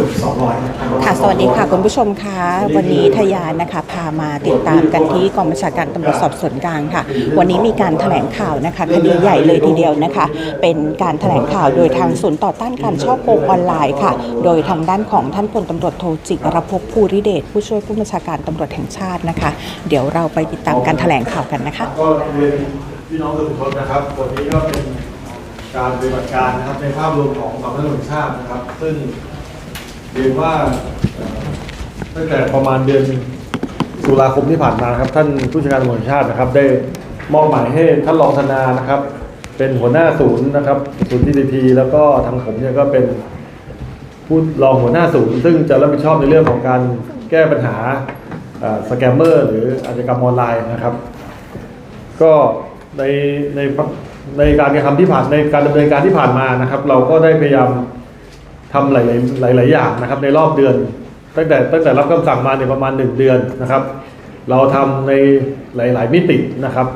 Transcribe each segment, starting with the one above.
กือบ200นะค่ะ สวัสดีค่ะ คุณผู้ชมคะ วันนี้ทยานนะคะ พามาติดตามกันที่กองบัญชาการตำรวจสอบสวนกลางค่ะ วันนี้มีการแถลงข่าวนะคะคดีใหญ่เลยทีเดียวนะคะ เป็นการแถลงข่าวโดยทางศูนย์ต่อต้านการช่อโกงออนไลน์ค่ะ โดยทางด้านของท่านพลตำรวจโทจิรภพภูริเดชผู้ช่วยผู้บัญชาการตำรวจแห่งชาตินะคะ เดี๋ยวเราไปติดตามการแถลงข่าวกันนะคะก็เรียนพี่น้องสื่อมวลชนนะครับวันนี้ก็เป็นการปฏิบัติการนะครับในภาพรวมของสำนักงานตำรวจแห่งชาตินะครับ ซึ่ง เรียนว่าตั้งแต่ประมาณเดือนตุลาคมที่ผ่านมานครับ ท่านผู้จัดการตำรวจชาตินะครับ ได้มอบหมายให้ท่านรองธนานะครับ เป็นหัวหน้าศูนย์นะครับศูนย์ TDP แล้วก็ทางผมเนี่ยก็เป็นผู้รองหัวหน้าศูนย์ ซึ่งจะรับผิดชอบในเรื่องของการแก้ปัญหาสแกมเมอร์หรืออาชญากรรมออนไลน์นะครับ ก็ในในในการกระทำที่ผ่านในการดำเนินการที่ผ่านมานะครับ เราก็ได้พยายาม ทำหลายๆหลาย ๆ อย่างนะครับในรอบเดือน ตั้งแต่ตั้งแต่รับคำสั่งมาในยประมาณ 1 เดือนนะครับ เราทำในหลาย ๆ มิตินะครับ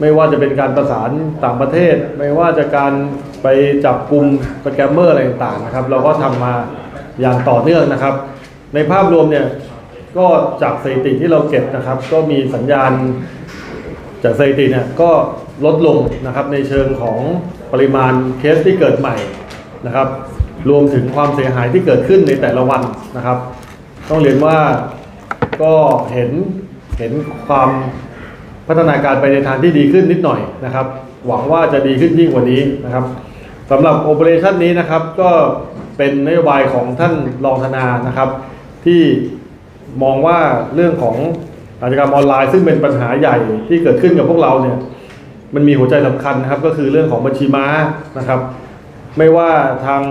ไม่ว่าจะเป็นการประสานต่างประเทศ ไม่ว่าจะการไปจับกลุ่มสแกรมเมอร์อะไรต่างๆนะครับ เราก็ทำมาอย่างต่อเนื่องนะครับ ในภาพรวมเนี่ยก็จากสถิติที่เราเก็บนะครับ ก็มีสัญญาณจากสถิติเนี่ยก็ลดลงนะครับในเชิงของปริมาณเคสที่เกิดใหม่นะครับ รวมถึงความเสียหายที่เกิดขึ้นในแต่ละวันนะครับ ต้องเรียนว่าก็เห็นเห็นความพัฒนาการไปในทางที่ดีขึ้นนิดหน่อยนะครับ หวังว่าจะดีขึ้นยิ่งกว่านี้นะครับสำหรับโอเปอเรชันนี้นะครับก็เป็นนโยบายของท่านรองธนานะครับ ที่มองว่าเรื่องของอาชญากรรมออนไลน์ซึ่งเป็นปัญหาใหญ่ที่เกิดขึ้นกับพวกเราเนี่ยมันมีหัวใจสำคัญนะครับก็คือเรื่องของบัญชีม้านะครับ ไม่ว่าทาง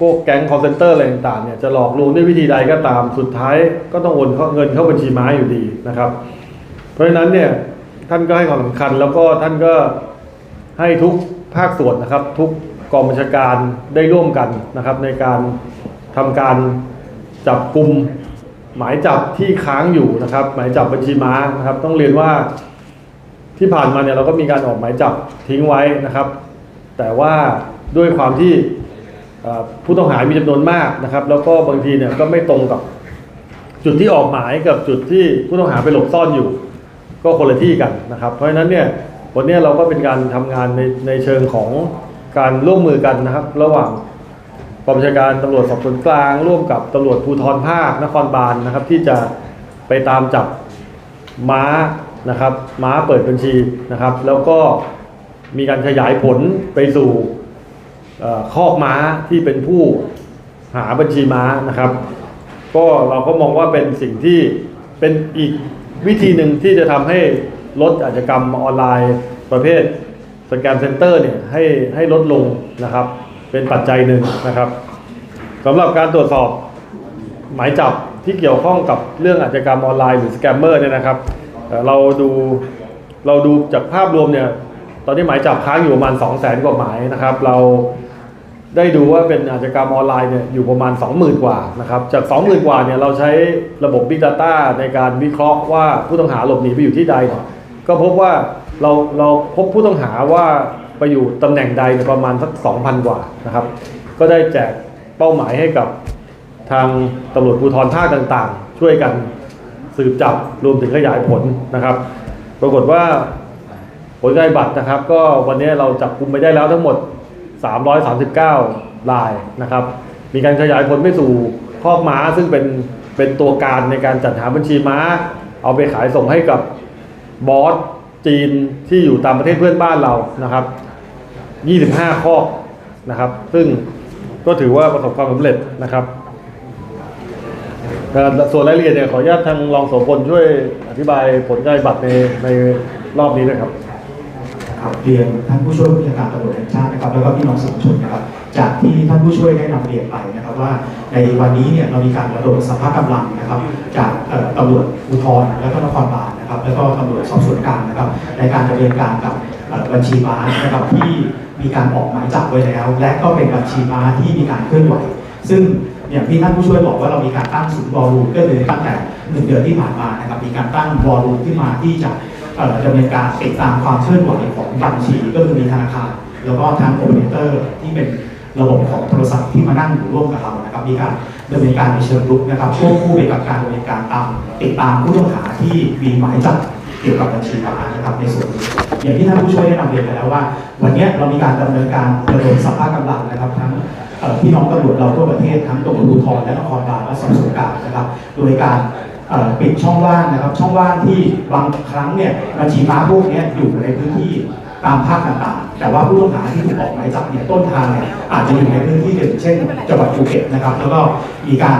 พวกแก๊งคอร์เซนเตอร์อะไรต่างๆเนี่ยจะหลอกลวงด้วยวิธีใดก็ตาม สุดท้ายก็ต้องโอนเข้าเงินเข้าบัญชีม้าอยู่ดีนะครับ เพราะฉะนั้นเนี่ยท่านก็ให้ความสำคัญแล้วก็ท่านก็ให้ทุกภาคส่วนนะครับ ทุกกองบัญชาการได้ร่วมกันนะครับ ในการทำการจับกลุ่มหมายจับที่ค้างอยู่นะครับ หมายจับบัญชีม้านะครับ ต้องเรียนว่าที่ผ่านมาเนี่ยเราก็มีการออกหมายจับทิ้งไว้นะครับ แต่ว่าด้วยความที่ ผู้ต้องหามีจำนวนมากนะครับ แล้วก็บางทีเนี่ยก็ไม่ตรงกับจุดที่ออกหมายกับจุดที่ผู้ต้องหาไปหลบซ่อนอยู่ ก็คนละที่กันนะครับ เพราะฉะนั้นเนี่ยวันนี้เราก็เป็นการทำงานในในเชิงของการร่วมมือกันนะครับ ระหว่างกองบัญชาการตำรวจสอบสวนกลาง ร่วมกับตำรวจภูธรภาคนครบาลนะครับ ที่จะไปตามจับม้านะครับ ม้าเปิดบัญชีนะครับ แล้วก็มีการขยายผลไปสู่ คอกม้าที่เป็นผู้หาบัญชีม้านะครับ ก็เราก็มองว่าเป็นสิ่งที่เป็นอีกวิธีหนึ่งที่จะทำให้ลดอาชญากรรมออนไลน์ประเภทสแกมเซ็นเตอร์เนี่ยให้ให้ลดลงนะครับ เป็นปัจจัยหนึ่งนะครับสำหรับการตรวจสอบหมายจับที่เกี่ยวข้องกับเรื่องอาชญากรรมออนไลน์หรือสแกมเมอร์เนี่ยนะครับเราดูเราดูจากภาพรวมเนี่ยตอนนี้หมายจับค้างอยู่ประมาณ2 0 0แสนกว่าหมายนะครับ เรา ได้ดูว่าเป็นอาชญากรรมออนไลน์เนี่ยอยู่ประมาณ 20,000 กว่านะครับจาก 20,000 กว่าเนี่ยเราใช้ระบบ Big Data ในการวิเคราะห์ว่าผู้ต้องหาหลบหนีไปอยู่ที่ใดเนี่ยก็พบว่าเราเราพบผู้ต้องหาว่าไปอยู่ตำแหน่งใดเนี่ยประมาณสัก 2,000 กว่านะครับ ก็ได้แจกเป้าหมายให้กับทางตำรวจภูธรภาคต่างๆ ช่วยกันสืบจับรวมถึงขยายผลนะครับ ปรากฏว่าผลการบัตรนะครับ ก็วันนี้เราจับกลุ่มไปได้แล้วทั้งหมด 339 รายนะครับ มีการขยายผลไปสู่คอกม้าซึ่งเป็นเป็นตัวการในการจัดหาบัญชีม้า เอาไปขายส่งให้กับบอสจีนที่อยู่ตามประเทศเพื่อนบ้านเรานะครับ 25ข้อกนะครับ ซึ่งก็ถือว่าประสบความสำเร็จนะครับส่วนรายละเอียดเนี่ยขออนุญาตทางรองโสพลช่วยอธิบายผลการบัติในในรอบนี้ด้วยครับ ครับเรียนท่านผู้ช่วยผู้จัดการตำรวจแห่งชาตินะครับแล้วก็พี่น้องสื่อมวลชนนะครับจากที่ท่านผู้ช่วยได้นำเรียนไปนะครับว่าในวันนี้เนี่ยเรามีการระดมสภาพกำลังนะครับ จากเอ่อตำรวจภูธรและก็นครบาลนะครับ แล้วก็ตำรวจสอบสวนกลางนะครับ ในการดำเนินการกับบัญชีม้านะครับที่มีการออกหมายจับไว้แล้ว และก็เป็นบัญชีม้าที่มีการเคลื่อนไหว ซึ่งอย่างที่ท่านผู้ช่วยบอกว่าเรามีการตั้งศูนย์วอลลุ่มก็คือตั้งแต่หนึ่งเดือนที่ผ่านมานะครับมีการตั้งวอลลุ่มขึ้นมาที่จะ ดำเนินการติดตามความเคลื่อนไหวของบัญชีก็คือมีธนาคาร แล้วก็ทางโอเปอเรเตอร์ที่เป็นระบบของโทรศัพท์ที่มานั่งอยู่ร่วมกับเรานะครับมีการดำเนินการในเชิงรุกนะครับควบคู่ไปกับการดำเนินการตามติดตามผู้ต้องหาที่มีหมายจับเกี่ยวกับบัญชีม้านะครับในส่วนนี้อย่างที่ท่านผู้ช่วยได้นำเรียนไปแล้วว่า วันนี้เรามีการดำเนินการระดมสภาพกำลังนะครับทั้งพี่น้องตำรวจเราทั่วประเทศทั้งตำรวจภูธรและนครบาลและสอบสวนกลางนะครับ โดยการ ปิดช่องว่างนะครับ ช่องว่างที่บางครั้งเนี่ยบัญชีม้าพวกเนี้ยอยู่ในพื้นที่ตามภาคต่างๆ แต่ว่าผู้ต้องหาที่ถูกออกหมายจับเนี่ยต้นทางเนี่ยอาจจะอยู่ในพื้นที่อื่นเช่นจังหวัดภูเก็ตนะครับ แล้วก็มีการ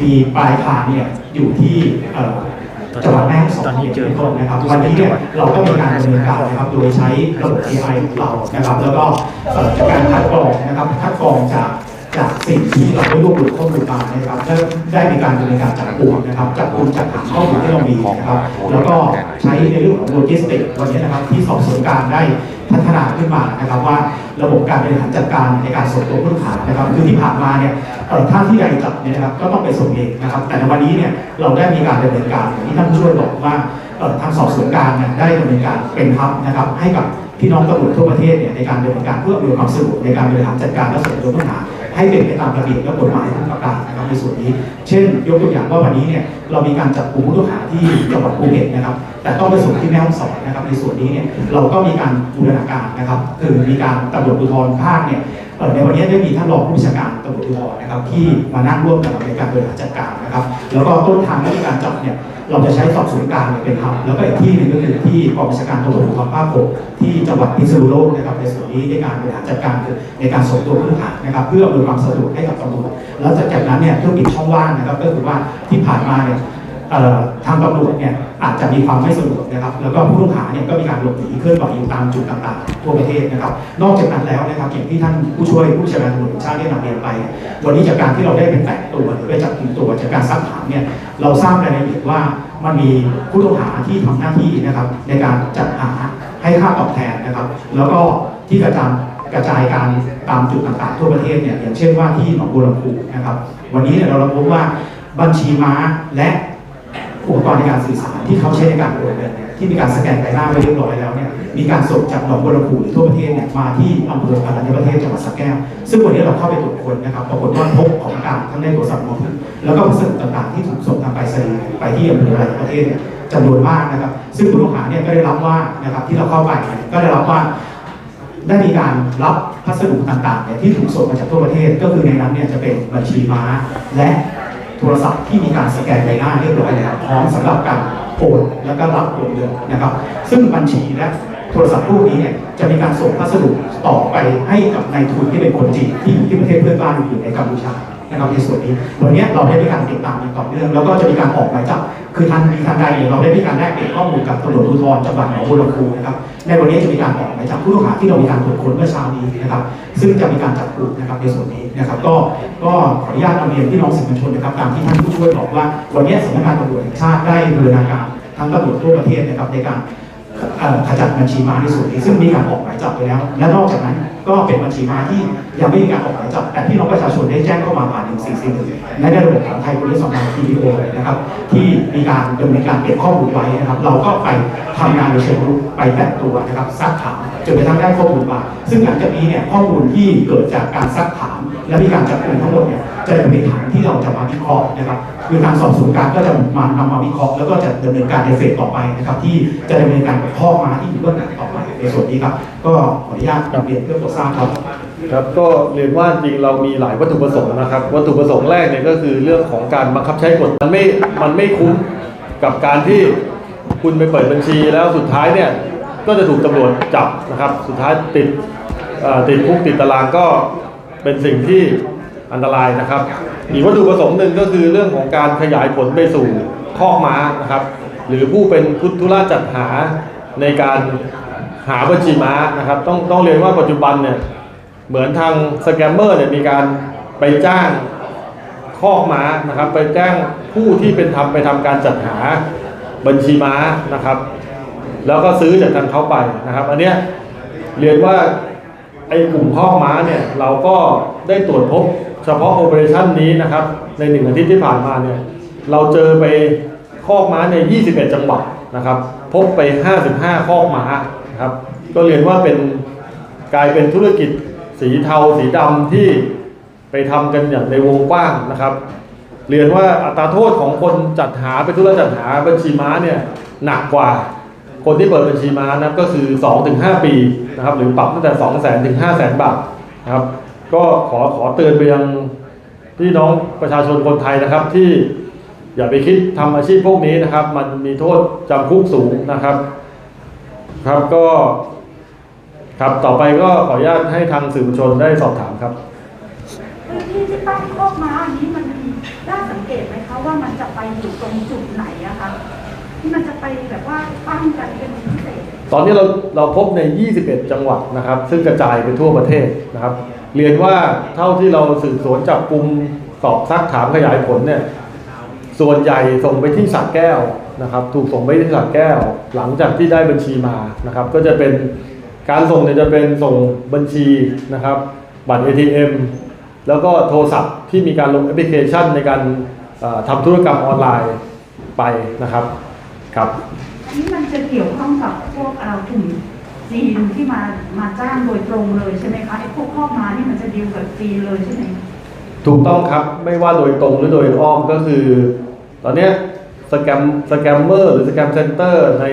มีปลายทางเนี่ยอยู่ที่จังหวัดแม่ฮ่องสอนเป็นต้นนะครับ วันนี้เนี่ยเราก็มีการดำเนินการนะครับ โดยใช้ระบบ AI ของเรานะครับ แล้วก็กการคัดกรองนะครับคัดกรองจาก จากสิ่งที่เราได้รวบรวมข้อมูลมานะครับได้ได้มีการดำเนินการจับกลุ่มนะครับจับกลุ่มจากฐานข้อมูลที่เรามีนะครับ แล้วก็ใช้ในเรื่องของโลจิสติกส์วันนี้นะครับที่สอบสวนการได้พัฒนาขึ้นมานะครับว่าระบบการบริหารจัดการในการส่งตัวผู้ต้องหานะครับคือที่ผ่านมาเนี่ยท่านที่ใดจับเนี่ยนะครับก็ต้องไปส่งเองนะครับ แต่ในวันนี้เนี่ยเราได้มีการดำเนินการอย่างที่ท่านผู้ช่วยบอกว่าทางสอบสวนการเนี่ยได้ดำเนินการเป็นทับนะครับ ให้กับพี่น้องตำรวจทั่วประเทศเนี่ยในการดำเนินการเพื่ออำนวยความสะดวกในการบริหารจัดการและส่งตัวผู้ต้องหา ให้เป็นไปตามระเบียบและกฎหมายทุกประการนะครับในส่วนนี้ เช่น ยกตัวอย่างว่าวันนี้เนี่ยเรามีการจับกลุ่มผู้ต้องหาที่จังหวัดภูเก็ตนะครับ แต่ต้องไปส่งที่แม่ฮ่องสอนนะครับ ในส่วนนี้เนี่ยเราก็มีการบูรณาการนะครับ คือมีการตำรวจภูธรภาคเนี่ยในวันนี้ได้มีท่านรองผู้บัญชาการตำรวจภูธรนะครับ ที่มานั่งร่วมกับในการบริหารจัดการนะครับ แล้วก็ต้นทางในการจับเนี่ยเราจะใช้สอบสวนกลางเป็นทับแล้วก็อีกที่หนึ่งก็คือที่กองบัญชาการตำรวจภูธรภาคหกที่จังหวัดพิษณุโลกนะครับในส่วนนี้ในการบริหารจัดการคือในการส่งตัวผู้ต้องหานะครับ เพื่ออำนวยความสะดวกให้กับตำรวจแล้วจากนั้นเนี่ยธุรกิจช่องว่างนะครับก็คือว่าที่ผ่านมาเนี่ย ทางตำรวจเนี่ยอาจจะมีความไม่สะดวกนะครับแล้วก็ผู้ต้องหาเนี่ยก็มีการหลบหนีเคลื่อนไหวอยู่ตามจุดต่างๆทั่วประเทศนะครับ นอกจากนั้นแล้วนะครับอย่างที่ท่านผู้ช่วยผู้ชาการตำรวจแห่งชาติได้นำเรียนไป วันนี้จากการที่เราได้เป็นแตะตัวหรือไปจับกลุ่มตัวจากการซักถามเนี่ยเราทราบรายละเอียดว่ามันมีผู้ต้องหาที่ทำหน้าที่นะครับในการจัดหาให้ค่าตอบแทนนะครับ แล้วก็ที่กระจายกระจายการตามจุดต่างๆทั่วประเทศเนี่ยอย่างเช่นว่าที่หนองบัวลำพูนะครับ วันนี้เนี่ยเราพบว่าบัญชีม้าและ อุปกรณ์ในการสื่อสารที่เขาใช้ในการโอนเงินเนี่ยที่มีการสแกนใบหน้าไว้เรียบร้อยแล้วเนี่ยมีการส่งจากหนองบัวลำพูหรือทั่วประเทศเนี่ยมาที่อำเภอพารัญญประเทศจังหวัดสระแก้ว ซึ่งวันนี้เราเข้าไปตรวจคนนะครับปรากฏว่าพบของกลางทั้งในโทรศัพท์มือถือแล้วก็พัสดุต่างๆ ที่ถูกส่งทางไปรษณีย์ไปที่อำเภอพารัญญประเทศเนี่ยจำนวนมากนะครับ ซึ่งผู้ต้องหาเนี่ยก็ได้รับว่านะครับที่เราเข้าไปเนี่ยก็ได้รับว่าได้มีการรับพัสดุต่างๆเนี่ยที่ถูกส่งมาจากทั่วประเทศก็คือในนั้นเนี่ยจะเป็นบัญชีม้าและ โทรศัพท์ที่มีการสแกนใบหน้าเรียบร้อยแล้วพร้อมสำหรับการโอนแล้วก็รับโอนเงินนะครับ ซึ่งบัญชีและโทรศัพท์รูปนี้เนี่ยจะมีการส่งพัสดุต่อไปให้กับนายทุนที่เป็นคนจีนที่อยู่ที่ประเทศเพื่อนบ้านอยู่ในกัมพูชา นะครับในส่วนนี้วันนี้เราได้มีการติดตามอย่างต่อเนื่องแล้วก็จะมีการออกหมายจับคือทันทีทันใดเนี่ยเราได้มีการแลกเปลี่ยนข้อมูลกับตำรวจภูธรจังหวัดหนองบัวลำพูนะครับในวันนี้จะมีการออกหมายจับผู้ต้องหาที่เรามีการตรวจค้นเมื่อเช้านี้นะครับ ซึ่งจะมีการจับกลุ่มนะครับในส่วนนี้นะครับ ก็ก็ขออนุญาตนำเรียนพี่น้องสื่อมวลชนนะครับตามที่ท่านผู้ช่วยบอกว่า วันนี้สำนักงานตำรวจแห่งชาติได้บูรณาการทั้งตำรวจทั่วประเทศนะครับในการขจัดบัญชีม้าในส่วนนี้ซึ่งมีการออกหมายจับไปแล้ว และนอกจากนั้น ก็เป็นบัญชีม้าที่ยังไม่มีการออกหมายจับแต่พี่น้องประชาชนได้แจ้งเข้ามาผ่าน1441และในระบบของไทยบริษัทงาน TPO นะครับ ที่มีการดำเนินการเก็บข้อมูลไว้นะครับ เราก็ไปทำงานในเชิงรุกไปแตะตัวนะครับซักถามจนกระทั่งได้ข้อมูลมา ซึ่งหลังจากนี้เนี่ยข้อมูลที่เกิดจากการซักถาม และมีการจับกลุ่มทั้งหมดเนี่ยจะเป็นฐานที่เราจะมาวิเคราะห์นะครับคือทางสอบสวนกลารก็จะมานำมาวิเคราะห์แล้วก็จะดำเนินการในเฟสต่อไปนะครับที่จะดำเนินการกับข้อมาที่อยู่เบื้องหลังต่อไปในส่วนนี้ครับก็ขออนุญาตนำเรียนเพื่อโปรดทราบครับครับก็เรียนว่าจริงเรามีหลายวัตถุประสงค์นะครับ วัตถุประสงค์แรกเนี่ยก็คือเรื่องของการบังคับใช้กฎมันไม่มันไม่คุ้มกับการที่คุณไปเปิดบัญชีแล้วสุดท้ายเนี่ย ก็จะถูกตำรวจจับนะครับ สุดท้ายติดติดคุกติดตารางก็เป็นสิ่งที่อันตรายนะครับ อีกวัตถุประสงค์หนึ่งก็คือเรื่องของการขยายผลไปสู่คอกม้านะครับ หรือผู้เป็นพุทธุระจัดหาในการหาบัญชีม้านะครับ ต้องต้องเรียนว่าปัจจุบันเนี่ยเหมือนทางสแกมเมอร์เนี่ยมีการไปจ้างคอกม้านะครับ ไปแจ้งผู้ที่เป็นทำไปทำการจัดหาบัญชีม้านะครับ แล้วก็ซื้อจากทางเขาไปนะครับ อันเนี้ยเรียนว่าไอ้กลุ่มคอกม้าเนี่ยเราก็ได้ตรวจพบเฉพาะโอเปอเรชันนี้นะครับ ในหนึ่งอาทิตย์ที่ผ่านมาเนี่ยเราเจอไปคอกม้าใน 21 จังหวัดนะครับ พบไป 55คอกม้านะครับ ก็เรียนว่าเป็นกลายเป็นธุรกิจสีเทาสีดำที่ไปทำกันอย่างในวงกว้างนะครับ เรียนว่าอัตราโทษของคนจัดหาเป็นธุรจัดหาบัญชีม้าเนี่ยหนักกว่า คนที่เปิดบัญชีม้านะก็คือ 2-5 ปีนะครับหรือปรับตั้งแต่ 2 0 0 0 0 0ถึง5 0 0 0 0 0 บาทนะครับก็ขอขอเตือนไปยังพี่น้องประชาชนคนไทยนะครับที่อย่าไปคิดทำอาชีพพวกนี้นะครับ มันมีโทษจำคุกสูงนะครับ ครับก็ครับต่อไปก็ขออนุญาตให้ทางสื่อมวลชนได้สอบถามครับพื้นที่ที่ตั้งคกม้าอันนี้มันได้สังเกตไหมคะว่ามันจะไปอยู่ตรงจุดไหนอะคะ ที่มันจะไปแบบว่าตั้งกันเป็นพิเศษ ตอนนี้เราเราพบใน 21 จังหวัดนะครับ ซึ่งกระจายไปทั่วประเทศนะครับ เรียนว่าเท่าที่เราสืบสวนจับกลุ่มสอบซักถามขยายผลเนี่ยส่วนใหญ่ส่งไปที่สระแก้วนะครับถูกส่งไปที่สระแก้ว หลังจากที่ได้บัญชีมานะครับ ก็จะเป็นการส่งเนี่ยจะเป็นส่งบัญชีนะครับ บัตร ATM แล้วก็โทรศัพท์ที่มีการลงแอปพลิเคชันในการทำธุรกรรมออนไลน์ไปนะครับ ครับอันนี้มันจะเกี่ยวข้องกับพวกเอ่อกลุ่มจีนที่มามาจ้างโดยตรงเลยใช่ไหมคะไอ้พวกคอกม้านี่มันจะดีลกับจีนเลยใช่ไหมถูกต้องครับไม่ว่าโดยตรงหรือโดยอ้อมก็คือ ตอนเนี้ยสแกมสแกมเมอร์หรือสแกมเซ็นเตอร์ใน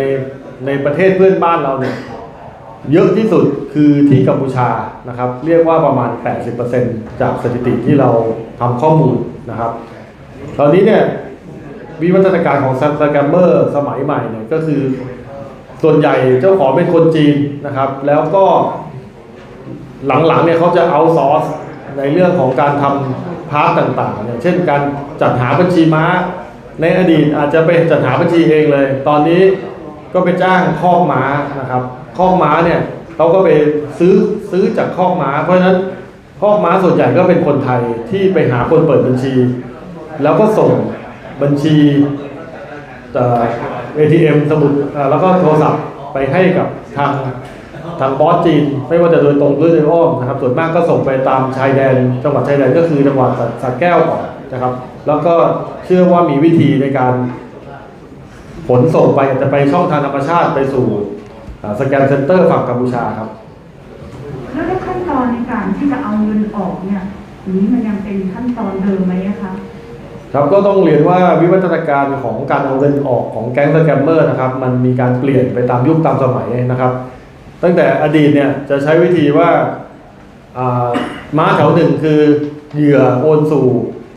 ในประเทศเพื่อนบ้านเราเนี่ยเยอะที่สุดคือที่กัมพูชานะครับ เรียกว่าประมาณ 80%จากสถิติที่เราทำข้อมูลนะครับ ตอนนี้เนี่ย วิวัฒนาการของสแกมเมอร์สมัยใหม่เนี่ยก็คือส่วนใหญ่เจ้าของเป็นคนจีนนะครับ แล้วก็หลังๆเนี่ยเขาจะเอาซอสในเรื่องของการทำพาร์ทต่างๆอย่างเช่นการจัดหาบัญชีม้า ในอดีตอาจจะไปจัดหาบัญชีเองเลย ตอนนี้ก็ไปจ้างคอกม้านะครับคอกม้าเนี่ยเขาก็ไปซื้อซื้อจากคอกม้า เพราะฉะนั้นคอกม้าส่วนใหญ่ก็เป็นคนไทยที่ไปหาคนเปิดบัญชี แล้วก็ส่ง บัญชีเอ่อ ATM สมุดแล้วก็โทรศัพท์ไปให้กับทางทางบอสจีน ไม่ว่าจะโดยตรงหรือโดยอ้อมนะครับส่วนมากก็ส่งไปตามชายแดน จังหวัดชายแดนก็คือจังหวัดสระสระแก้วก่อนนะครับ แล้วก็เชื่อว่ามีวิธีในการขนส่งไปจะไปช่องทางธรรมชาติไปสู่สแกนเซ็นเตอร์ฝั่งกัมพูชาครับแล้วขั้นตอนในการที่จะเอาเงินออกเนี่ยนี้มันยังเป็นขั้นตอนเดิมไหมอะคะ ครับก็ต้องเรียนว่าวิวัฒนาการของการเอาเงินออกของแก๊งสแกมเมอร์นะครับมันมีการเปลี่ยนไปตามยุคตามสมัยนะครับ ตั้งแต่อดีตเนี่ยจะใช้วิธีว่าอ่าม้าแถวหนึ่งคือเหยื่อโอนสู่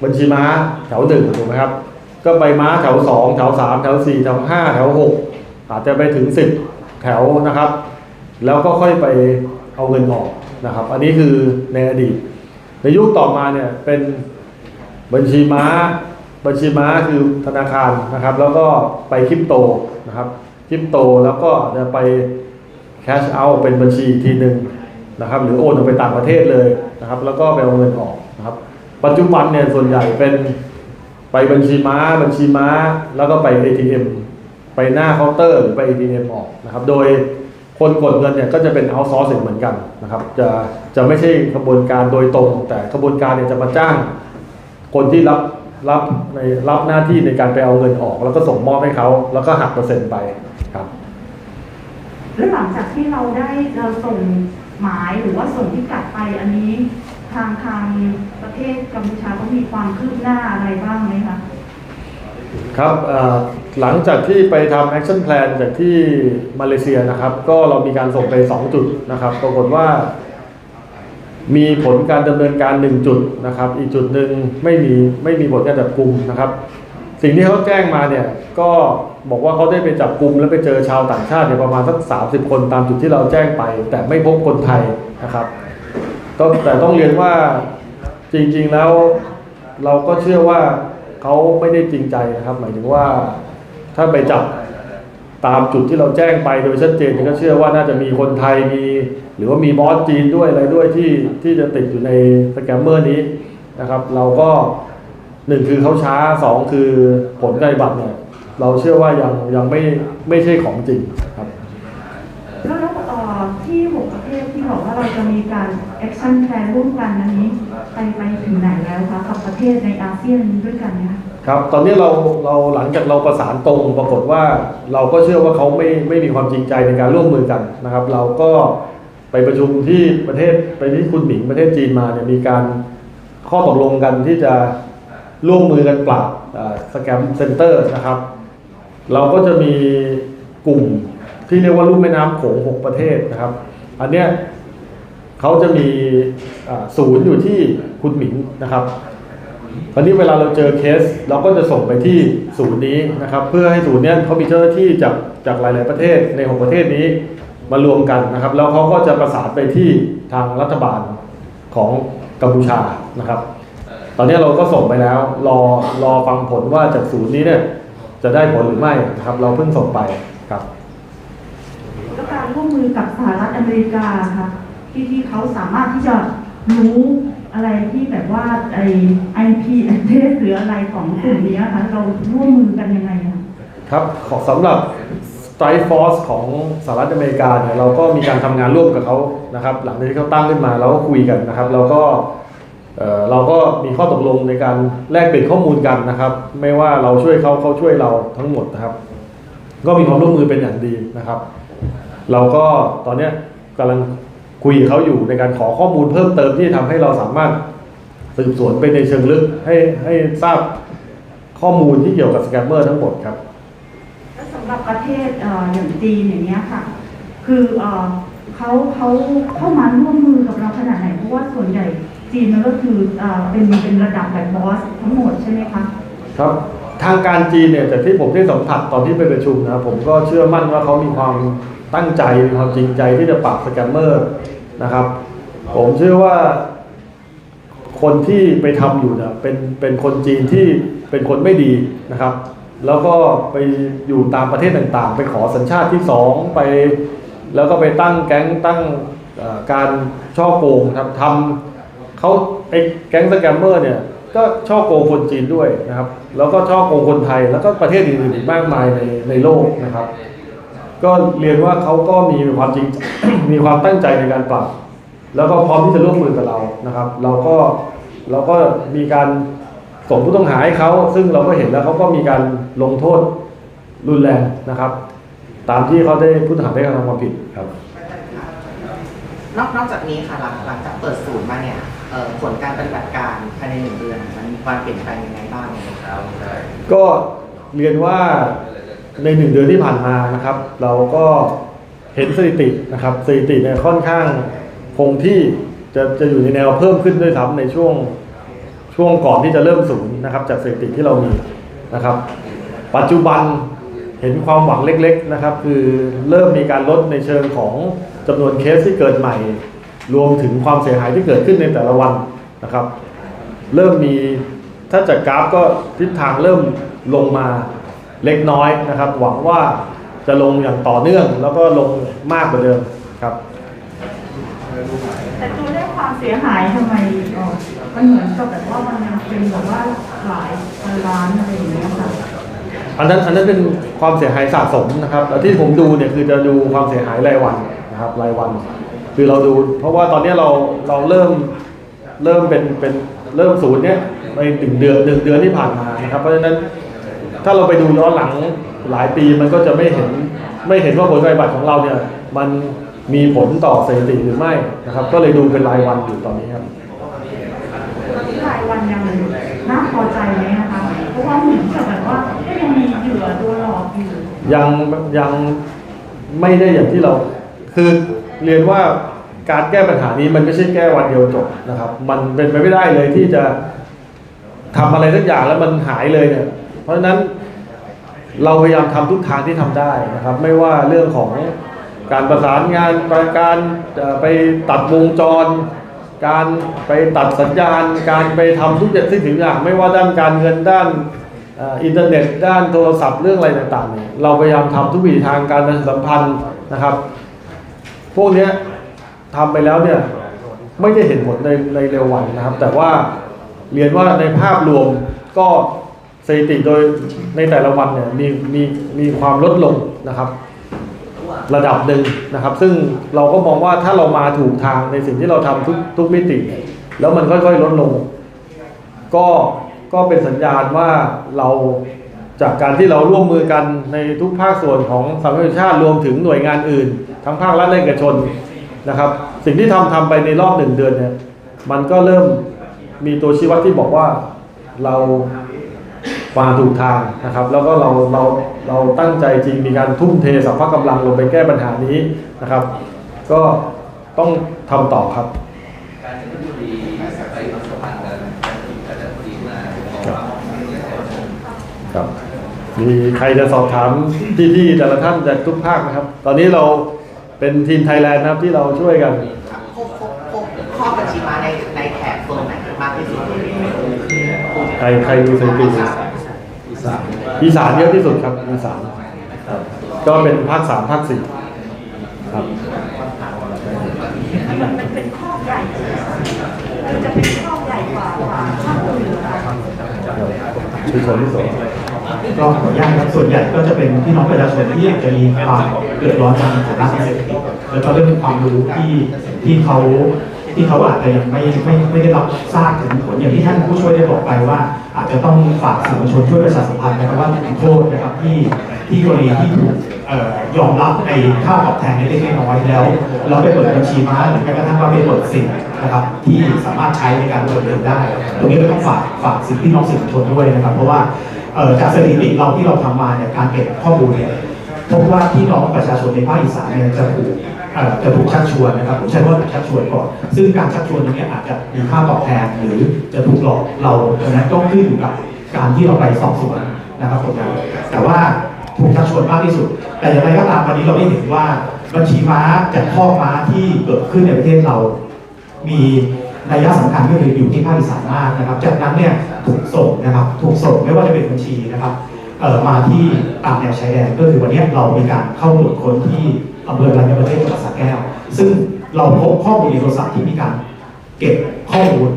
บัญชีม้าแถวหนึ่งถูกไหมครับ ก็ไปม้าแถวสองแถวสามแถวสี่แถวห้าแถวหกอาจจะไปถึงสิบแถวนะครับ แล้วก็ค่อยไปเอาเงินออกนะครับ อันนี้คือในอดีต ในยุคต่อมาเนี่ยเป็น บัญชีม้า บัญชีม้าคือธนาคารนะครับ แล้วก็ไปคริปโตนะครับคริปโตแล้วก็จะไปแคชเอาเป็นบัญชีอีกทีหนึ่งนะครับ หรือโอนออกไปต่างประเทศเลยนะครับ แล้วก็ไปเอาเงินออกนะครับ ปัจจุบันเนี่ยส่วนใหญ่เป็นไปบัญชีม้า บัญชีม้า แล้วก็ไป ATM ไปหน้าเคาน์เตอร์หรือไป ATM ออกนะครับ โดยคนกดเงินเนี่ยก็จะเป็น outsourcing เหมือนกันนะครับ จะจะไม่ใช่กระบวนการโดยตรง แต่กระบวนการเนี่ยจะมาจ้าง คนที่รับรับในรับหน้าที่ในการไปเอาเงินออก แล้วก็ส่งมอบให้เขาแล้วก็หักเปอร์เซ็นต์ไปครับแล้วหลังจากที่เราได้เราส่งหมายหรือว่าส่งพิกัดไปอันนี้ทางทางประเทศกัมพูชาเขามีความคืบหน้าอะไรบ้างไหมคะครับเอ่อหลังจากที่ไปทำ action plan จากที่มาเลเซียนะครับ ก็เรามีการส่งไป 2 จุดนะครับ ปรากฏว่า มีผลการดำเนินการ1จุดนะครับ อีกจุดหนึ่งไม่มีไม่มีผลการจับกลุ่มนะครับ สิ่งที่เขาแจ้งมาเนี่ยก็บอกว่าเขาได้ไปจับกลุ่มแล้วไปเจอชาวต่างชาติเนี่ยประมาณสัก30 คนตามจุดที่เราแจ้งไป แต่ไม่พบคนไทยนะครับก็แต่ต้องเรียนว่าจริงๆแล้วเราก็เชื่อว่าเขาไม่ได้จริงใจนะครับ หมายถึงว่าถ้าไปจับ ตามจุดที่เราแจ้งไปโดยชัดเจนเนี่ยก็เชื่อว่าน่าจะมีคนไทยมี หรือว่ามีบอสจีนด้วยอะไรด้วยที่ที่จะติดอยู่ในสแกมเมอร์นี้นะครับ เราก็หนึ่งคือเขาช้าสองคือผลการบัติเนี่ยเราเชื่อว่ายังยังไม่ไม่ใช่ของจริงครับแล้วที่หกประเทศที่บอกว่าเราจะมีการ action plan ร่วมกันอันนี้ไปไปถึงไหนแล้วคะกับประเทศในอาเซียนด้วยกันนะคะ ครับ ตอนนี้เราเราหลังจากเราประสานตรงปรากฏว่าเราก็เชื่อว่าเขาไม่ไม่มีความจริงใจในการร่วมมือกันนะครับ เราก็ไปประชุมที่ประเทศไปที่คุณหมิงประเทศจีนมาเนี่ยมีการข้อตกลงกันที่จะร่วมมือกันปราบสแกมเซ็นเตอร์นะครับ เราก็จะมีกลุ่มที่เรียกว่าลุ่มแม่น้ำโขงหกประเทศนะครับ อันเนี้ยเขาจะมีศูนย์อยู่ที่คุณหมิงนะครับ ตอนนี้เวลาเราเจอเคส เราก็จะส่งไปที่ศูนย์นี้นะครับ เพื่อให้ศูนย์เนี้ยเขามีเจ้าหน้าที่จากจากหลาย ๆ ประเทศในหกประเทศนี้มารวมกันนะครับ แล้วเขาก็จะประสานไปที่ทางรัฐบาลของกัมพูชานะครับ ตอนนี้เราก็ส่งไปแล้ว รอรอฟังผลว่าจากศูนย์นี้เนี่ยจะได้ผลหรือไม่นะครับ เราเพิ่งส่งไปครับแล้วการร่วมมือกับสหรัฐอเมริกาค่ะที่ที่เขาสามารถที่จะรู้ อะไรที่แบบว่าไอไอพีแอดเดสหรืออะไรของกลุ่มนี้คะเราร่วมมือกันยังไงคะครับของสำหรับ Strike Force ของสหรัฐอเมริกาเนี่ยเราก็มีการทำงานร่วมกับเขานะครับ หลังจากที่เขาตั้งขึ้นมาเราก็คุยกันนะครับ เราก็เราก็มีข้อตกลงในการแลกเปลี่ยนข้อมูลกันนะครับ ไม่ว่าเราช่วยเขาเขาช่วยเราทั้งหมดนะครับ ก็มีความร่วมมือเป็นอย่างดีนะครับ เราก็ตอนนี้กำลัง คุยกับเขาอยู่ในการขอข้อมูลเพิ่มเติมที่ทำให้เราสามารถสืบสวนไปในเชิงลึกให้ให้ทราบข้อมูลที่เกี่ยวกับสแกมเมอร์ทั้งหมดครับแล้วสำหรับประเทศเอ่ออย่างจีนอย่างเนี้ยค่ะ คือเอ่อเขาเขาเข้ามาร่วมมือกับเราขนาดไหนเพราะว่าส่วนใหญ่จีนมันก็คือเอ่อเป็นเป็นระดับแบบบอสทั้งหมดใช่ไหมคะครับทางการจีนเนี่ยจากที่ผมได้สัมผัสตอนที่ไปประชุมนะผมก็เชื่อมั่นว่าเขามีความ ตั้งใจความจริงใจที่จะปราบสแกมเมอร์นะครับ ผมเชื่อว่าคนที่ไปทำอยู่เนี่ยเป็นเป็นคนจีนที่เป็นคนไม่ดีนะครับ แล้วก็ไปอยู่ตามประเทศต่างๆ ไปขอสัญชาติที่สองไป แล้วก็ไปตั้งแก๊งตั้งการช่อโกงครับทำเขาไอ้แก๊งสแกมเมอร์เนี่ยก็ช่อโกงคนจีนด้วยนะครับ แล้วก็ช่อโกงคนไทยแล้วก็ประเทศอื่นๆมากมายในในโลกนะครับ ก็เรียนว่าเขาก็มีความจริง มีความตั้งใจในการปรับ แล้วก็พร้อมที่จะร่วมมือกับเรานะครับ เราก็เราก็มีการส่งผู้ต้องหาให้เขา ซึ่งเราก็เห็นแล้วเขาก็มีการลงโทษรุนแรงนะครับ ตามที่เขาได้ผู้ต้องหาได้กระทำความผิดครับ นอกนอกจากนี้ค่ะหลังหลังจากเปิดศูนย์มาเนี่ยเอ่อผลการปฏิบัติการภายในหนึ่งเดือนมันมีความเปลี่ยนแปลงยังไงบ้างครับก็เรียนว่า ในหนึ่งเดือนที่ผ่านมานะครับ เราก็เห็นสถิตินะครับสถิติเนี่ยค่อนข้างคงที่จะจะอยู่ในแนวเพิ่มขึ้นด้วยซ้ำในช่วงช่วงก่อนที่จะเริ่มศูนย์นะครับ จากสถิติที่เรามีนะครับ ปัจจุบันเห็นความหวังเล็กๆนะครับ คือเริ่มมีการลดในเชิงของจำนวนเคสที่เกิดใหม่ รวมถึงความเสียหายที่เกิดขึ้นในแต่ละวันนะครับ เริ่มมีถ้าจากกราฟก็ทิศทางเริ่มลงมา เล็กน้อยนะครับ หวังว่าจะลงอย่างต่อเนื่องแล้วก็ลงมากกว่าเดิมครับแต่ตัวเลขความเสียหายทำไมเอ่อมันเหมือนกับแบบว่ามันยังเป็นแบบว่าหลายพันล้านอะไรอย่างเงี้ยค่ะอันนั้นอันนั้นเป็นความเสียหายสะสมนะครับแล้วที่ผมดูเนี่ยคือจะดูความเสียหายรายวันนะครับรายวัน คือเราดู เพราะว่าตอนนี้เราเราเริ่มเริ่มเป็นเป็นเริ่มศูนย์เนี่ยในหนึ่งเดือนหนึ่งเดือนที่ผ่านมานะครับ เพราะฉะนั้น ถ้าเราไปดูย้อนหลังหลายปีมันก็จะไม่เห็นไม่เห็นว่าผลปฏิบัติของเราเนี่ยมันมีผลต่อสถิติหรือไม่นะครับ ก็เลยดูเป็นรายวันอยู่ตอนนี้ครับรายวันยังน่าพอใจไหมนะคะเพราะว่าเหมือนกับแบบว่าก็ยังมีเหยื่อตัวหลอกอยู่ยังยังไม่ได้อย่างที่เราคือเรียนว่าการแก้ปัญหานี้มันไม่ใช่แก้วันเดียวจบนะครับ มันเป็นไปไม่ได้เลยที่จะทำอะไรสักอย่างแล้วมันหายเลยเนี่ย เพราะฉะนั้นเราพยายามทำทุกทางที่ทำได้นะครับ ไม่ว่าเรื่องของการประสานงานการเอ่อไปตัดวงจร การไปตัดสัญญาณ การไปทำทุกอย่างที่ถึงอย่างไม่ว่าด้านการเงินด้านอินเทอร์เน็ต ด้านโทรศัพท์เรื่องอะไรต่างๆเนี่ยเราพยายามทำทุกวิถีทางการประชาสัมพันธ์นะครับ พวกนี้ยทำไปแล้วเนี่ยไม่ได้เห็นผลในในเร็ววันนะครับ แต่ว่าเรียนว่าในภาพรวมก็ สถิติโดยในแต่ละวันเนี่ยมีมีมีความลดลงนะครับ ระดับหนึ่งนะครับ ซึ่งเราก็มองว่าถ้าเรามาถูกทางในสิ่งที่เราทำทุกทุกมิติ แล้วมันค่อยๆลดลง ก็ก็เป็นสัญญาณว่าเราจากการที่เราร่วมมือกันในทุกภาคส่วนของสังคมชาติรวมถึงหน่วยงานอื่น ทั้งภาครัฐและเอกชนนะครับ สิ่งที่ทำทำไปในรอบหนึ่งเดือนเนี่ยมันก็เริ่มมีตัวชี้วัดที่บอกว่าเรา มาถูกทางนะครับ แล้วก็เราเราเราตั้งใจจริงมีการทุ่มเทสัพพะกำลังลงไปแก้ปัญหานี้นะครับ ก็ต้องทำต่อครับการจัดการดีไปความสัมพันธ์กันการจัดการดีมาบอกว่าครับมีใครจะสอบถามพี่ๆแต่ละท่านจากทุกภาคนะครับ ตอนนี้เราเป็นทีมไทยแลนด์นะครับที่เราช่วยกันพวกพวกพวกข้อบัญชีมาในในแถบโซนไหนมากที่สุดใครใครมีสถิติ อีสานเยอะที่สุดครับอีสานครับ ก็เป็นภาคสามภาคสี่ครับมันมันเป็นข้อใหญ่มันจะเป็นข้อใหญ่กว่ากว่าข้ออื่นเหรอคะชุมชนที่สองก็ขออนุญาตครับส่วนใหญ่ก็จะเป็นพี่น้องประชาชนที่จะมีความเดือดร้อนทางฐานะเศรษฐกิจแล้วก็เรื่องความรู้ที่ที่เขา ที่เขาอาจจะยังไม่ไม่ไม่ได้รับทราบถึงผลอย่างที่ท่านผู้ช่วยได้บอกไปว่า อาจจะต้องฝากสื่อมวลชนช่วยประชาสัมพันธ์นะครับว่าถึงโทษนะครับที่ที่กรณีที่ถูกยอมรับในค่าตอบแทนในเล็กน้อยแล้ว เราไปเปิดบัญชีม้าหรือแม้กระทั่งว่าไปเปิดสินนะครับที่สามารถใช้ในการเปิดเดินได้ ตรงนี้ก็ต้องฝากฝากสิทธิพี่น้องสื่อมวลชนด้วยนะครับ เพราะว่าจากสถิติเราที่เราทำมาเนี่ยการเก็บข้อมูลเนี่ยพบว่าพี่น้องประชาชนในภาคอีสานเนี่ยจะถูก จะถูกชักชวนนะครับผมใช้คำว่าถูกชักชวนก่อน ซึ่งการชักชวนตรงนี้อาจจะมีค่าตอบแทนหรือจะถูกหลอกเราดังนั้นต้องขึ้นอยู่กับการที่เราไปสอบสวนนะครับผมนะแต่ว่าถูกชักชวนมากที่สุด แต่อย่างไรก็ตามวันนี้เราได้เห็นว่าบัญชีม้าจากข้อม้าที่เกิดขึ้นในประเทศเรา มีนัยะสำคัญก็คืออยู่ที่ภาคอีสานมากนะครับ จากนั้นเนี่ยถูกส่งนะครับ ถูกส่งไม่ว่าจะเป็นบัญชีนะครับมาที่ตามแนวชายแดนก็คือวันนี้เรามีการเข้าตรวจค้นที่ อำเภอรัญญประเทศจังหวัดสระแก้ว ซึ่งเราพบข้อมูลในโทรศัพท์ที่มีการเก็บข้อมูล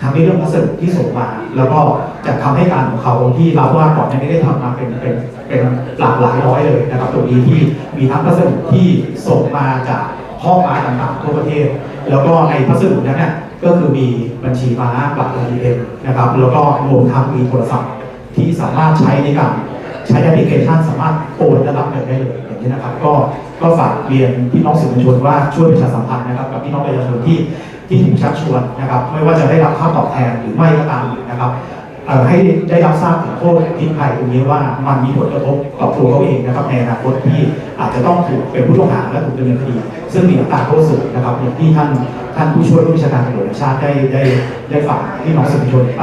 ทางในเรื่องพัสดุที่ส่งมา แล้วก็จากคำให้การของเขาที่รับว่าก่อนหน้านี้ได้ทำมาเป็นเป็นเป็นหลากหลายร้อยเลยนะครับตรงนี้ที่มีทั้งพัสดุที่ส่งมาจากห้องม้าต่างๆทั่วประเทศ แล้วก็ในพัสดุนั้นเนี่ยก็คือมีบัญชีม้าบัตร ATM นะครับแล้วก็รวมทั้งมีโทรศัพท์ที่สามารถใช้ในการใช้แอปพลิเคชันสามารถโอนและรับเงินได้เลย นี้นะครับ ก็ก็ฝากเรียนพี่น้องสื่อมวลชนว่าช่วยประชาสัมพันธ์นะครับ กับพี่น้องประชาชนที่ที่ถูกชักชวนนะครับ ไม่ว่าจะได้รับค่าตอบแทนหรือไม่ก็ตามนะครับให้ได้รับทราบถึงโทษพิษภัยตรงนี้ว่ามันมีผลกระทบต่อตัวเขาเองนะครับในอนาคตที่อาจจะต้องถูกเป็นผู้ต้องหาและถูกดำเนินคดีซึ่งมีอัตราโทษสูงนะครับอย่างที่ท่านท่านผู้ช่วยผู้บัญชาการตำรวจแห่งชาติได้ได้ได้ฝากพี่น้องสื่อมวลชนไป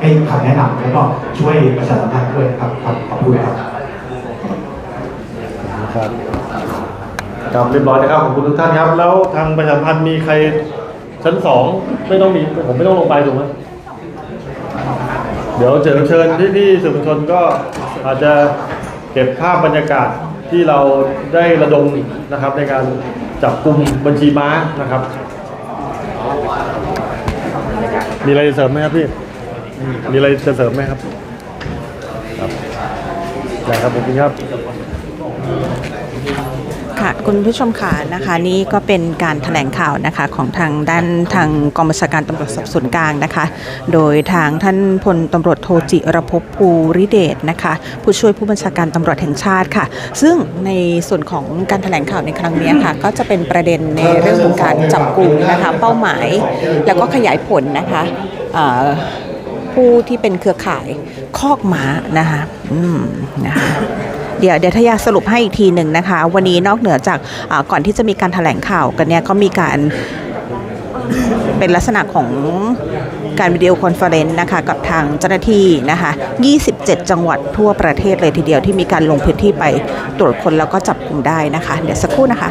ให้คำแนะนำแล้วก็ช่วยประชาสัมพันธ์ด้วยครับครับขอบคุณครับ ครับครับเรียบร้อยนะครับขอบคุณทุกท่านครับ แล้วทางประชาสัมพันธ์มีใครชั้นสองไม่ต้องมีผมไม่ต้องลงไปถูกไหมเดี๋ยวเชิญเชิญพี่พี่ๆสื่อมวลชนก็อาจจะเก็บภาพบรรยากาศที่เราได้ระดมนะครับ ในการจับกลุ่มบัญชีม้านะครับ มีอะไรจะเสริมไหมครับพี่ มีอะไรจะเสริมไหมครับ ครับได้ครับผมครับ ค่ะคุณผู้ชมค่ะนะคะนี่ก็เป็นการแถลงข่าวนะคะของทางด้านทางกองบัญชาการตำรวจสอบสวนกลางนะคะ โดยทางท่านพลตำรวจโทจิรภพภูริเดชนะคะผู้ช่วยผู้บัญชาการตำรวจแห่งชาติค่ะ ซึ่งในส่วนของการแถลงข่าวในครั้งนี้ค่ะก็จะเป็นประเด็นในเรื่องของการจับกลุ่มนะคะเป้าหมายแล้วก็ขยายผลนะคะผู้ที่เป็นเครือข่ายคอกหมานะคะอืมนะคะ เดี๋ยวเดี๋ยวทยาสรุปให้อีกทีหนึ่งนะคะ วันนี้นอกเหนือจากก่อนที่จะมีการถแถลงข่าวกันเนี่ยก็มีการเป็นลักษณะของการวิดีโอคอนเฟอเรนซ์นะคะกับทางเจ้าหน้าที่นะคะ 27 จังหวัดทั่วประเทศเลยทีเดียวที่มีการลงพื้นที่ไปตรวจคนแล้วก็จับกลุ่มได้นะคะ เดี๋ยวสักครู่นะคะ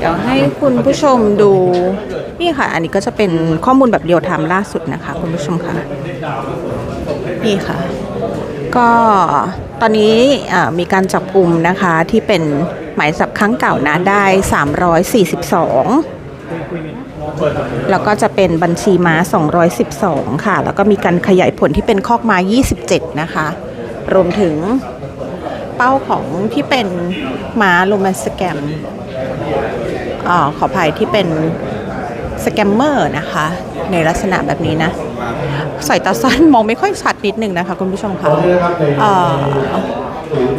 เดี๋ยวให้คุณผู้ชมดู นี่ค่ะ อันนี้ก็จะเป็นข้อมูลแบบเรียลไทม์ล่าสุดนะคะ คุณผู้ชมค่ะ นี่ค่ะ ก็ตอนนี้มีการจับกลุ่มนะคะที่เป็นหมายจับครั้งเก่านะได้ 342แล้วก็จะเป็นบัญชีม้า 212 ค่ะ แล้วก็มีการขยายผลที่เป็นคอกม้า 27 นะคะ รวมถึง เป้าของที่เป็นม้าลูแมนสแกมอขออภัยที่เป็นสแกมเมอร์นะคะ ในลักษณะแบบนี้นะสายตาสั้นมองไม่ค่อยชัดนิดนึงนะคะคุณผู้ชมคะ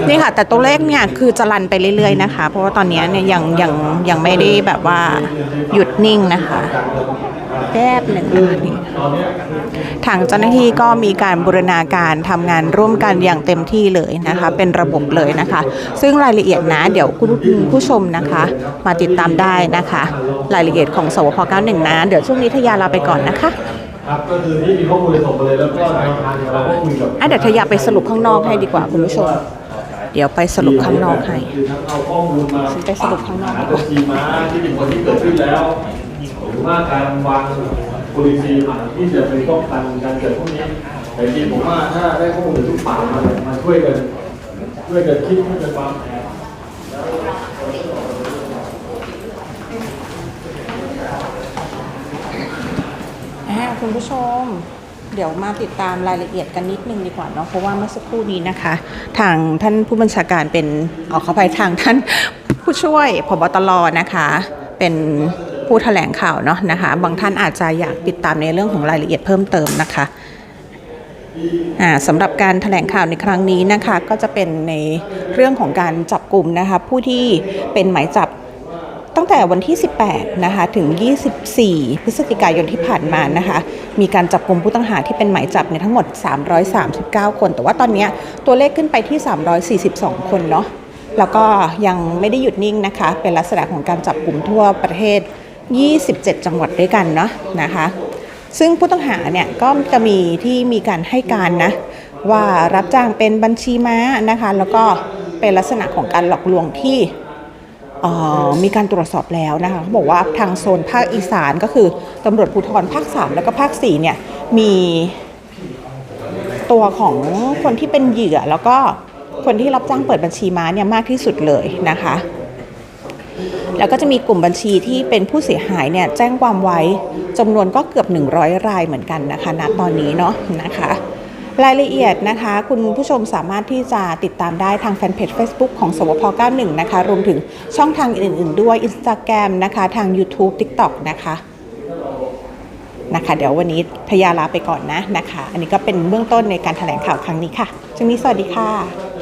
นี่ค่ะ แต่ตัวเลขเนี่ยคือจะรันไปเรื่อยๆนะคะ เพราะว่าตอนนี้เนี่ยยังยังยังไม่ได้แบบว่าหยุดนิ่งนะคะแป๊บหนึ่งนะคะนี่ทางเจ้าหน้าที่ก็มีการบูรณาการทำงานร่วมกันอย่างเต็มที่เลยนะคะ เป็นระบบเลยนะคะ ซึ่งรายละเอียดนะ เดี๋ยวคุณผู้ชมนะคะ มาติดตามได้นะคะ รายละเอียดของสวพ91นะเดี๋ยวช่วงนี้ทยาลาไปก่อนนะคะครับก็คือที่มีข้อมูลเลยส่งมาเลยแล้วก็ในทางเราก็คุยกับอะเดี๋ยวทยาไปสรุปข้างนอกให้ดีกว่าคุณผู้ชม เดี๋ยวไปสรุปข้างนอกให้คือทั้งเอาข้อมูลมาฉันไปสรุปข้างนอกหตัวทีม้าที่เป็นคนที่เกิดขึ้นแล้วหรือว่าการวาง policy ใหม่ที่จะไปป้องกันการเกิดพวกนี้ แต่จริงผมว่าถ้าได้ข้อมูลจากทุกฝ่ายมามาช่วยกันช่วยกันคิดช่วยกันวางแผนอ่าคุณผู้ชม เดี๋ยวมาติดตามรายละเอียดกันนิดนึงดีกว่าเนาะเพราะว่าเมื่อสักครู่นี้นะคะ ทางท่านผู้บัญชาการเป็นออกขอไปทางท่านผู้ช่วยพบตรนะคะ เป็นผู้แถลงข่าวเนาะนะคะ บางท่านอาจจะอยากติดตามในเรื่องของรายละเอียดเพิ่มเติมนะคะสำหรับการแถลงข่าวในครั้งนี้นะคะ ก็จะเป็นในเรื่องของการจับกลุ่มนะคะ ผู้ที่เป็นหมายจับ ตั้งแต่วันที่ 18 นะคะ ถึง 24 พฤศจิกายนที่ผ่านมานะคะ มีการจับกลุ่มผู้ต้องหาที่เป็นหมายจับในยทั้งหมด 339 คน แต่ว่าตอนนี้ตัวเลขขึ้นไปที่ 342 คนเนาะ แล้วก็ยังไม่ได้หยุดนิ่งนะคะ เป็นลักษณะของการจับกลุ่มทั่วประเทศ 27 จังหวัดด้วยกันเนาะนะคะ ซึ่งผู้ต้องหาเนี่ยก็จะมีที่มีการให้การนะว่ารับจ้างเป็นบัญชีม้านะคะ แล้วก็เป็นลักษณะของการหลอกลวงที่ มีการตรวจสอบแล้วนะคะเขาบอกว่าทางโซนภาคอีสานก็คือตำรวจภูธรภาค 3 แล้วก็ภาค4เนี่ยมีตัวของคนที่เป็นเหยื่อแล้วก็คนที่รับจ้างเปิดบัญชีม้าเนี่ยมากที่สุดเลยนะคะ แล้วก็จะมีกลุ่มบัญชีที่เป็นผู้เสียหายเนี่ยแจ้งความไว้จำนวนก็เกือบ 100 รายเหมือนกันนะคะณตอนนี้เนาะนะคะ รายละเอียดนะคะ คุณผู้ชมสามารถที่จะติดตามได้ทางแฟนเพจ Facebook ของสวพ 91 นะคะ รวมถึงช่องทางอื่น ๆ ด้วย Instagram นะคะ ทาง YouTube TikTok นะคะนะคะ เดี๋ยววันนี้พยาลาไปก่อนนะนะคะ อันนี้ก็เป็นเบื้องต้นในการแถลงข่าวครั้งนี้ค่ะช่วงนี้สวัสดีค่ะ